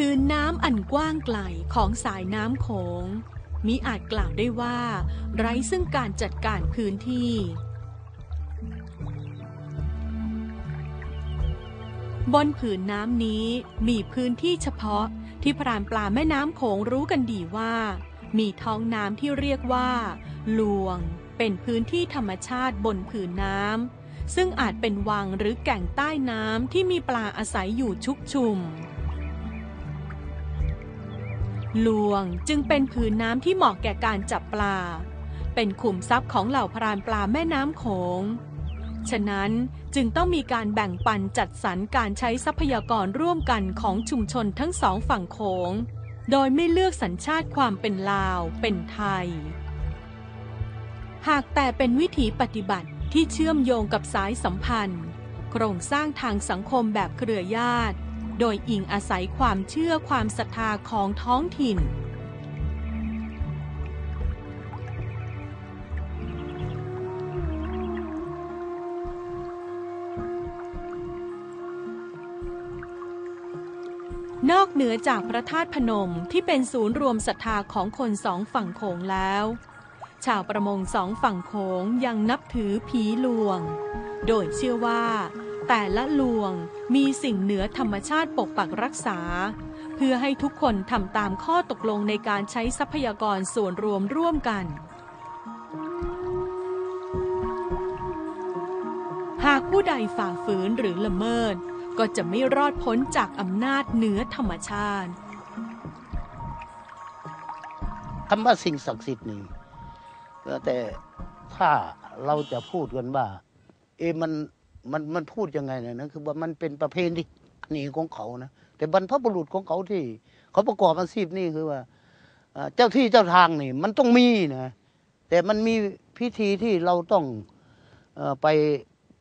พื้นน้ำอันกว้างไกลของสายน้ำโขงมิอาจกล่าวได้ว่า ไร้ซึ่งการจัดการพื้นที่ บนผืนน้ำนี้มีพื้นที่เฉพาะที่พรานปลาแม่น้ำโขงรู้กันดีว่า มีท้องน้ำที่เรียกว่า ลวง เป็นพื้นที่ธรรมชาติบนผืนน้ำซึ่งอาจเป็นวังหรือแก่งใต้น้ำที่มีปลาอาศัยอยู่ชุกชุม ลวงจึงเป็นผืนน้ำที่เหมาะแก่การจับปลา เป็นขุมทรัพย์ของเหล่าพรานปลาแม่น้ำโขง ฉะนั้นจึงต้องมีการแบ่งปันจัดสรรการใช้ทรัพยากรร่วมกันของชุมชนทั้งสองฝั่งโขง โดยไม่เลือกสัญชาติความเป็นลาวเป็นไทย หากแต่เป็นวิถีปฏิบัติที่เชื่อมโยงกับสายสัมพันธ์ โครงสร้างทางสังคมแบบเครือญาติ โดยอิงอาศัยความเชื่อความศรัทธาของท้องถิ่น นอกเหนือจากพระธาตุพนมที่เป็นศูนย์รวมศรัทธาของคนสองฝั่งโขงแล้วชาวประมงสองฝั่งโขงยังนับถือผีลวง โดยเชื่อว่า แต่ละลวงมีสิ่งเหนือธรรมชาติปกปักรักษา เพื่อให้ทุกคนทำตามข้อตกลงในการใช้ทรัพยากรส่วนรวมร่วมกัน หากผู้ใดฝ่าฝืนหรือละเมิด ก็จะไม่รอดพ้นจากอำนาจเหนือธรรมชาติคำว่าสิ่งศักดิ์สิทธิ์นี่แต่ถ้าเราจะพูดกันว่า เอมัน มันมันพูดยังไงเนี่ยนะคือว่ามันเป็นประเพณีนี่ของเขานะแต่บรรพบุรุษของเขาที่ เขาประกอบอาชีพนี่คือว่าเจ้าที่เจ้าทางนี่ มันต้องมีนะแต่มันมีพิธีที่เราต้องอไป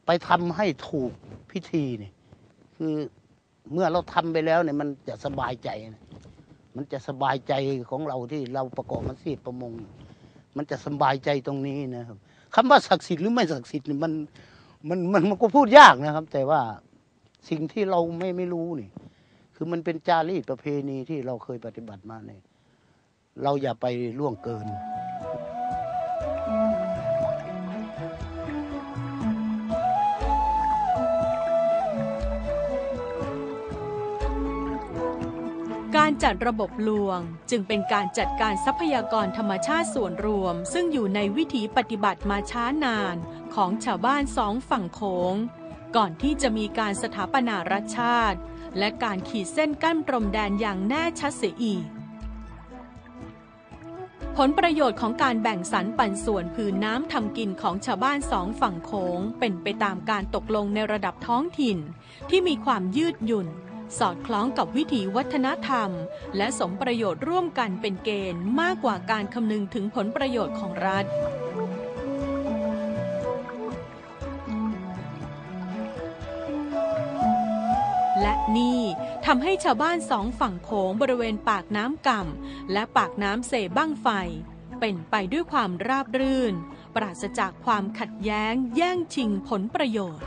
ไปทำให้ถูกพิธีนี่คือเมื่อเราทำไปแล้วเนี่ยมันจะสบายใจนะมันจะสบายใจของเราที่เราประกอบอาชีพประมง มันจะสบายใจตรงนี้นะครับคำว่าศักดิ์สิทธิ์หรือไม่ศักดิ์สิทธิ์นี่มัน มันมันมันก็พูดยากนะครับ แต่ว่าสิ่งที่เราไม่ไม่รู้นี่ คือมันเป็นจารีตประเพณีที่เราเคยปฏิบัติมาเนี่ยเราอย่าไปล่วงเกิน การจัดระบบลวงจึงเป็นการจัดการทรัพยากรธรรมชาติส่วนรวม ซึ่งอยู่ในวิถีปฏิบัติมาช้านาน ของชาวบ้านสองฝั่งโขงก่อนที่จะมีการสถาปนารัฐชาติ และการขีดเส้นกั้นพรมแดนอย่างแน่ชัดเสียอีก ผลประโยชน์ของการแบ่งสรรปันส่วนผืนน้ำทำกินของชาวบ้านสองฝั่งโขงเป็นไปตามการตกลงในระดับท้องถิ่น ที่มีความยืดหยุ่น สอดคล้องกับวิถีวัฒนธรรม และสมประโยชน์ร่วมกันเป็นเกณฑ์มากกว่าการคำนึงถึงผลประโยชน์ของรัฐ และนี่ทำให้ชาวบ้านสองฝั่งโขงบริเวณปากน้ำก่ำและปากน้ำเสบ้างไฟ เป็นไปด้วยความราบรื่น ปราศจากความขัดแย้งแย่งชิงผลประโยชน์